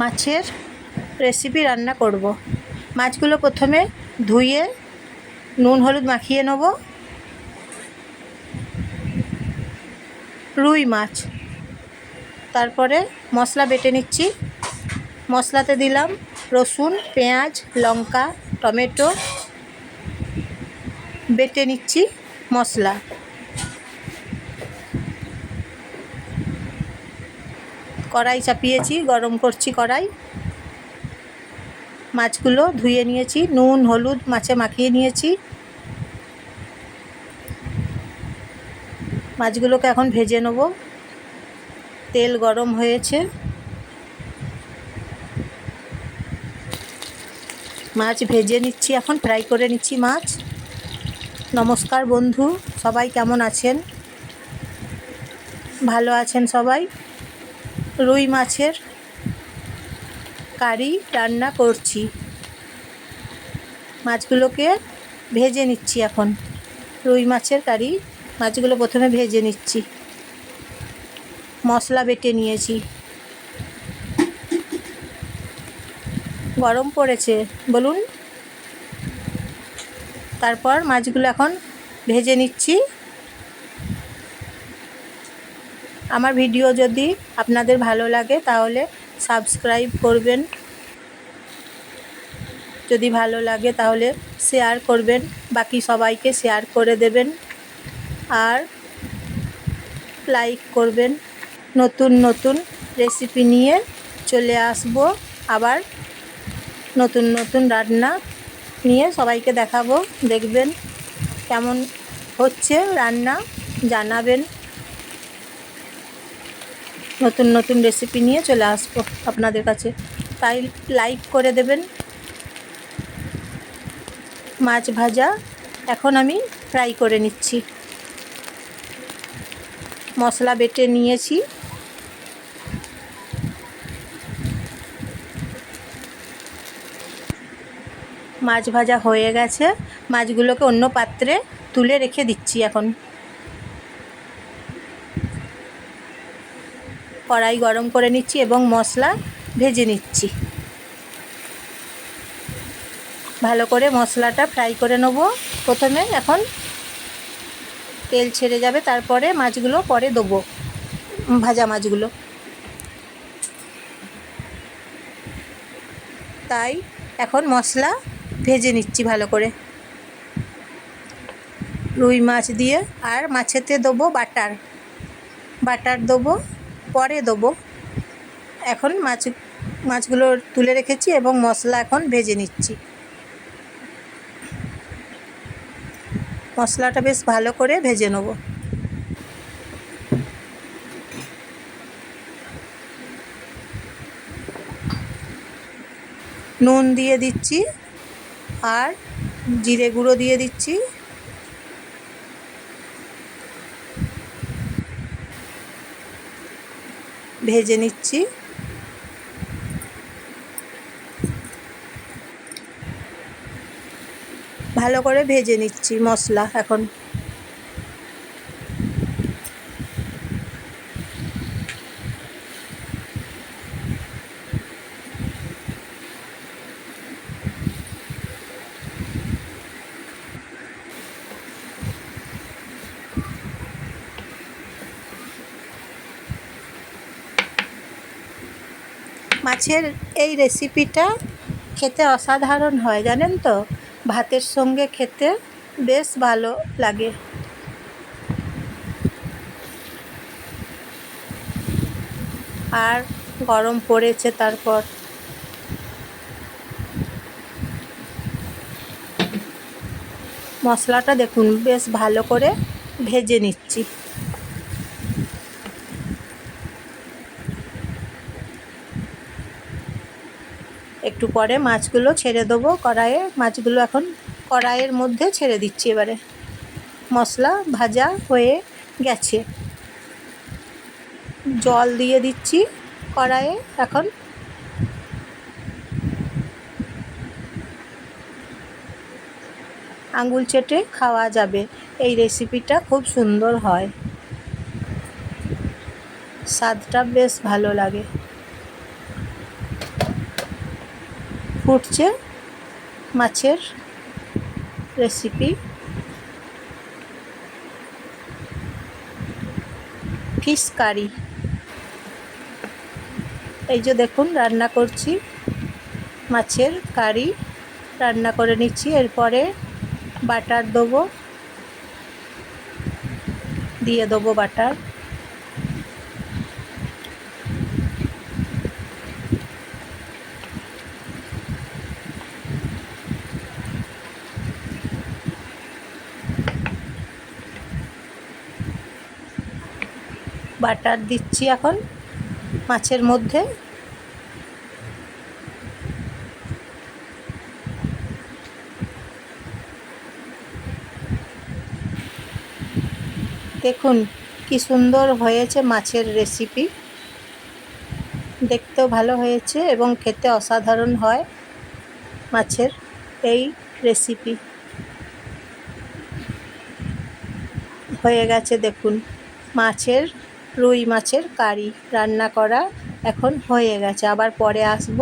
মাছের রেসিপি রান্না করব। মাছগুলো প্রথমে ধুয়ে নুন, হলুদ মাখিয়ে নেব। রুই মাছ। তারপরে মশলা বেটে নিচ্ছি। মশলাতে দিলাম রসুন, পেঁয়াজ, লঙ্কা, টমেটো। বেটে নিচ্ছি মশলা। কড়াই চাপিয়েছি, গরম করছি কড়াই। মাছগুলো ধুয়ে নিয়েছি, নুন, হলুদ মাছে মাখিয়ে নিয়েছি। মাছগুলোকে এখন ভেজে নেব। তেল গরম হয়েছে। মাছ ভেজে নিচ্ছি, এখন ফ্রাই করে নিচ্ছি মাছ। নমস্কার বন্ধু, সবাই কেমন আছেন? ভালো আছেন সবাই? রুই মাছের কারি রান্না করছি। মাছগুলোকে ভেজে নিচ্ছি এখন। রুই মাছের কারি মাছগুলো প্রথমে ভেজে নিচ্ছি। মশলা বেটে নিয়েছি। গরম পড়েছে, বলুন। তারপর মাছগুলো এখন ভেজে নিচ্ছি। আমার ভিডিও যদি আপনাদের ভালো লাগে, তাহলে সাবস্ক্রাইব করবেন। যদি ভালো লাগে, তাহলে শেয়ার করবেন। বাকি সবাইকে শেয়ার করে দেবেন। আর লাইক করবেন। নতুন নতুন রেসিপি নিয়ে চলে আসব। আবার নতুন নতুন রান্না নিয়ে সবাইকে দেখাবো। দেখবেন কেমন হচ্ছে রান্না, জানাবেন। নতুন নতুন রেসিপি নিয়ে চলে আসব আপনাদের কাছে। তাই লাইক করে দেবেন। মাছ ভাজা এখন আমি ফ্রাই করে নিচ্ছি। মশলা বেটে নিয়েছি। মাছ ভাজা হয়ে গেছে। মাছগুলোকে অন্য পাত্রে তুলে রেখে দিচ্ছি এখন। কড়াই গরম করে নিচ্ছি এবং মশলা ভেজে নিচ্ছি। ভালো করে মশলাটা ফ্রাই করে নেব। প্রথমে এখন তেল ছেড়ে যাবে, তারপরে মাছগুলো পরে দেবো, ভাজা মাছগুলো। তাই এখন মশলা ভেজে নিচ্ছি ভালো করে। রুই মাছ দিয়ে আর মাছেতে দেবো বাটার। বাটার দেবো পরে দেবো। এখন মাছ, মাছগুলো তুলে রেখেছি এবং মশলা এখন ভেজে নিচ্ছি। মশলাটা বেশ ভালো করে ভেজে নেব। নুন দিয়ে দিচ্ছি আর জিরে গুঁড়ো দিয়ে দিচ্ছি। ভেজে নিচ্ছি। ভালো করে ভেজে নিচ্ছি মশলা এখন। মাছের এই রেসিপিটা খেতে অসাধারণ হয়, জানেন তো? ভাতের সঙ্গে খেতে বেশ ভালো লাগে। আর গরম পড়েছে তারপর। মশলাটা দেখুন, বেশ ভালো করে ভেজে নিচ্ছি। একটু পরে মাছগুলো ছেড়ে দেবো, কড়াইয়ে। মাছগুলো এখন কড়াইয়ের মধ্যে ছেড়ে দিচ্ছি এবারে। মশলা ভাজা হয়ে গেছে। জল দিয়ে দিচ্ছি কড়াইয়ে এখন। আঙুল চেটে খাওয়া যাবে। এই রেসিপিটা খুব সুন্দর হয়। স্বাদটা বেশ ভালো লাগে। ফুটছে মাছের রেসিপি ফিশ কারি এই যে দেখুন, রান্না করছি। মাছের কারি রান্না করে নিচ্ছি। এরপরে বাটার দেবো। দিয়ে দেবো বাটার বাটার দিচ্ছি এখন মাছের মধ্যে। দেখুন কি সুন্দর হয়েছে মাছের রেসিপি। দেখতেও ভালো হয়েছে এবং খেতে অসাধারণ হয় মাছের এই রেসিপি। হয়ে গেছে দেখুন মাছের রুই মাছের কারি রান্না করা এখন হয়ে গেছে। আবার পরে আসব